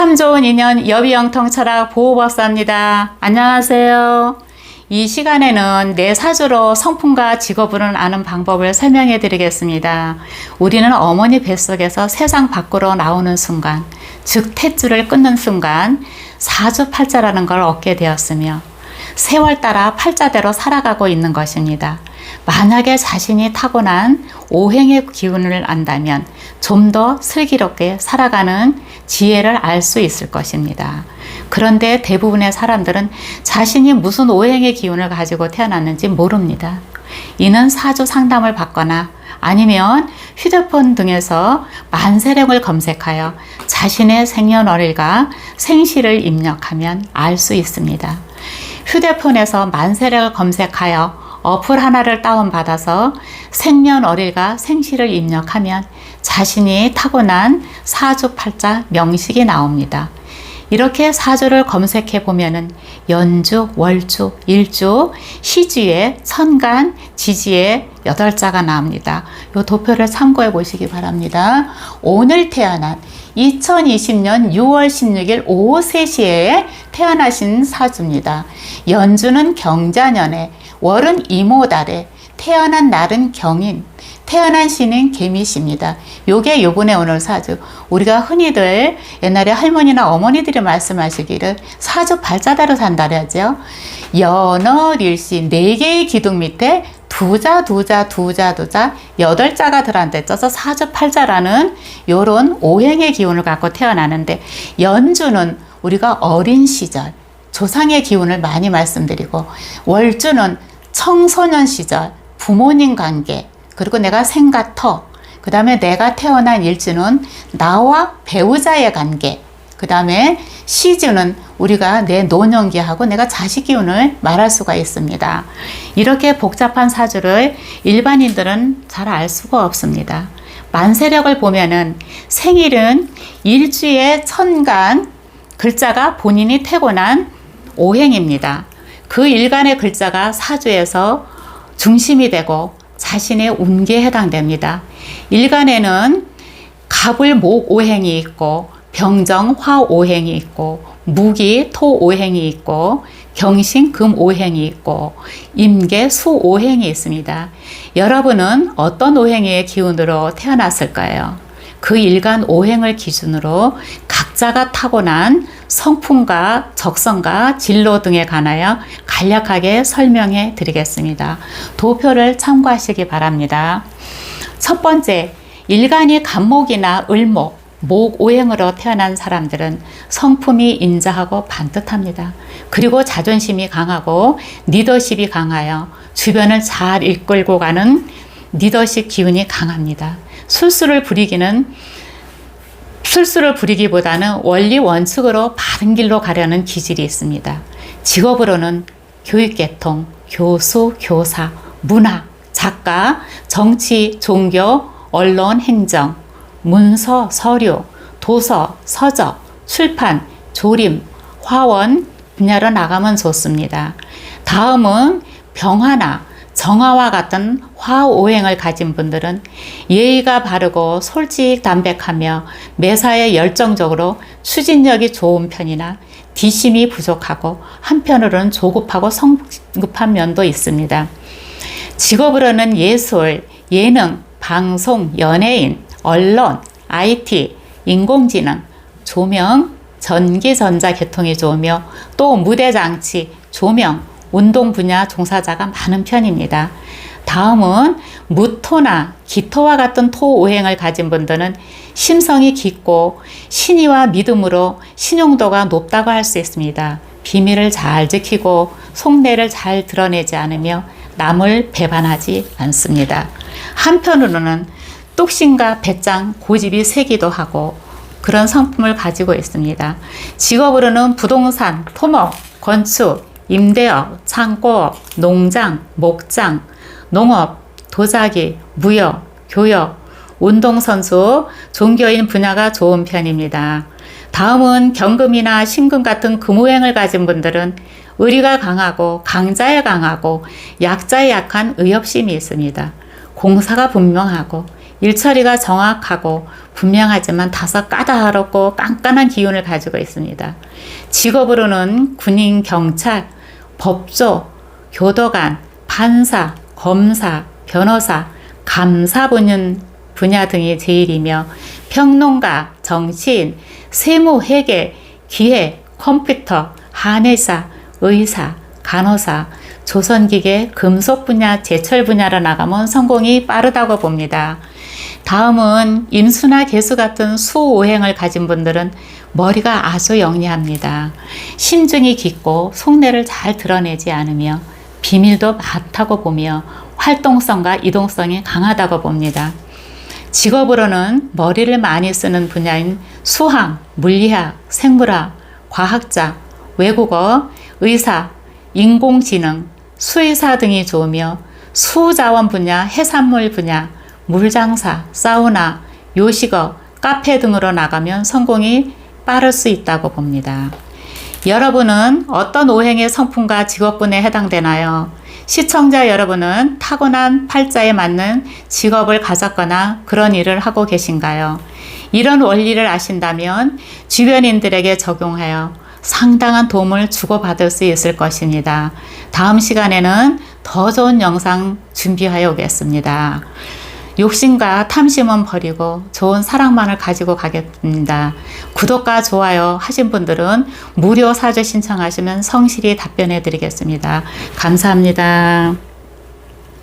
참 좋은 인연 여비영통 철학 보호법사입니다. 안녕하세요. 이 시간에는 내 사주로 성품과 직업을 아는 방법을 설명해 드리겠습니다. 우리는 어머니 뱃속에서 세상 밖으로 나오는 순간, 즉 탯줄을 끊는 순간 사주 팔자라는 걸 얻게 되었으며 세월 따라 팔자대로 살아가고 있는 것입니다. 만약에 자신이 타고난 오행의 기운을 안다면 좀 더 슬기롭게 살아가는 지혜를 알 수 있을 것입니다. 그런데 대부분의 사람들은 자신이 무슨 오행의 기운을 가지고 태어났는지 모릅니다. 이는 사주 상담을 받거나 아니면 휴대폰 등에서 만세력을 검색하여 자신의 생년월일과 생시를 입력하면 알 수 있습니다. 휴대폰에서 만세력을 검색하여 어플 하나를 다운받아서 생년월일과 생시를 입력하면 자신이 타고난 사주팔자 명식이 나옵니다. 이렇게 사주를 검색해 보면은 연주, 월주, 일주, 시주에 천간, 지지에 여덟 자가 나옵니다. 이 도표를 참고해 보시기 바랍니다. 오늘 태어난 2020년 6월 16일 오후 3시에 태어나신 사주입니다. 연주는 경자년에, 월은 이모달에, 태어난 날은 경인, 태어난 시는 개미시입니다. 요게 요번에 오늘 사주. 우리가 흔히들 옛날에 할머니나 어머니들이 말씀하시기를 사주 발자대로 산다고 하죠. 연월일시 네 개의 기둥 밑에 두자 두자 두자 두자 여덟 자가 들어앉아 있어서 사주 팔자라는 요런 오행의 기운을 갖고 태어나는데 연주는 우리가 어린 시절 조상의 기운을 많이 말씀드리고 월주는 청소년 시절 부모님 관계 그리고 내가 생가터 그 다음에 내가 태어난 일주는 나와 배우자의 관계 그 다음에 시주는 우리가 내 노년기하고 내가 자식 기운을 말할 수가 있습니다. 이렇게 복잡한 사주를 일반인들은 잘 알 수가 없습니다. 만세력을 보면은 생일은 일주의 천간 글자가 본인이 태고난 오행입니다. 그 일간의 글자가 사주에서 중심이 되고 자신의 운기에 해당됩니다. 일간에는 갑을 목 오행이 있고 병정 화 오행이 있고 무기 토 오행이 있고 경신 금 오행이 있고 임계 수 오행이 있습니다. 여러분은 어떤 오행의 기운으로 태어났을까요? 그 일간 오행을 기준으로 각자가 타고난 성품과 적성과 진로 등에 관하여 간략하게 설명해 드리겠습니다. 도표를 참고하시기 바랍니다. 첫 번째, 일간이 간목이나 을목, 목 오행으로 태어난 사람들은 성품이 인자하고 반듯합니다. 그리고 자존심이 강하고 리더십이 강하여 주변을 잘 이끌고 가는 리더십 기운이 강합니다. 술수를 부리기는 술수를 부리기보다는 원리 원칙으로 바른 길로 가려는 기질이 있습니다. 직업으로는 교육계통, 교수, 교사, 문화, 작가, 정치, 종교, 언론, 행정, 문서, 서류, 도서, 서적, 출판, 조림, 화원 분야로 나가면 좋습니다. 다음은 병화나 정화와 같은 화오행을 가진 분들은 예의가 바르고 솔직 담백하며 매사에 열정적으로 추진력이 좋은 편이나 뒷심이 부족하고 한편으로는 조급하고 성급한 면도 있습니다. 직업으로는 예술, 예능, 방송, 연예인, 언론, IT, 인공지능, 조명, 전기, 전자, 계통이 좋으며 또 무대 장치, 조명, 운동 분야 종사자가 많은 편입니다. 다음은 무토나 기토와 같은 토 오행을 가진 분들은 심성이 깊고 신의와 믿음으로 신용도가 높다고 할 수 있습니다. 비밀을 잘 지키고 속내를 잘 드러내지 않으며 남을 배반하지 않습니다. 한편으로는 뚝심과 배짱, 고집이 세기도 하고 그런 성품을 가지고 있습니다. 직업으로는 부동산, 토목, 건축, 임대업, 창고업, 농장, 목장, 농업, 도자기, 무역, 교역, 운동선수, 종교인 분야가 좋은 편입니다. 다음은 경금이나 신금 같은 금오행을 가진 분들은 의리가 강하고 강자에 강하고 약자에 약한 의협심이 있습니다. 공사가 분명하고 일처리가 정확하고 분명하지만 다소 까다롭고 깐깐한 기운을 가지고 있습니다. 직업으로는 군인, 경찰, 법조, 교도관, 판사, 검사, 변호사, 감사 분야, 분야 등이 제일이며 평론가, 정치인, 세무, 회계, 기획, 컴퓨터, 한의사, 의사, 간호사, 조선기계, 금속 분야, 제철 분야로 나가면 성공이 빠르다고 봅니다. 다음은 임수나 개수 같은 수오행을 가진 분들은 머리가 아주 영리합니다. 심중이 깊고 속내를 잘 드러내지 않으며 비밀도 많다고 보며 활동성과 이동성이 강하다고 봅니다. 직업으로는 머리를 많이 쓰는 분야인 수학, 물리학, 생물학, 과학자, 외국어, 의사, 인공지능, 수의사 등이 좋으며 수자원 분야, 해산물 분야, 물장사, 사우나, 요식업, 카페 등으로 나가면 성공이 빠를 수 있다고 봅니다. 여러분은 어떤 오행의 성품과 직업군에 해당되나요? 시청자 여러분은 타고난 팔자에 맞는 직업을 가졌거나 그런 일을 하고 계신가요? 이런 원리를 아신다면 주변인들에게 적용하여 상당한 도움을 주고받을 수 있을 것입니다. 다음 시간에는 더 좋은 영상 준비하여 오겠습니다. 욕심과 탐심은 버리고 좋은 사랑만을 가지고 가겠습니다. 구독과 좋아요 하신 분들은 무료 사주 신청하시면 성실히 답변해 드리겠습니다. 감사합니다.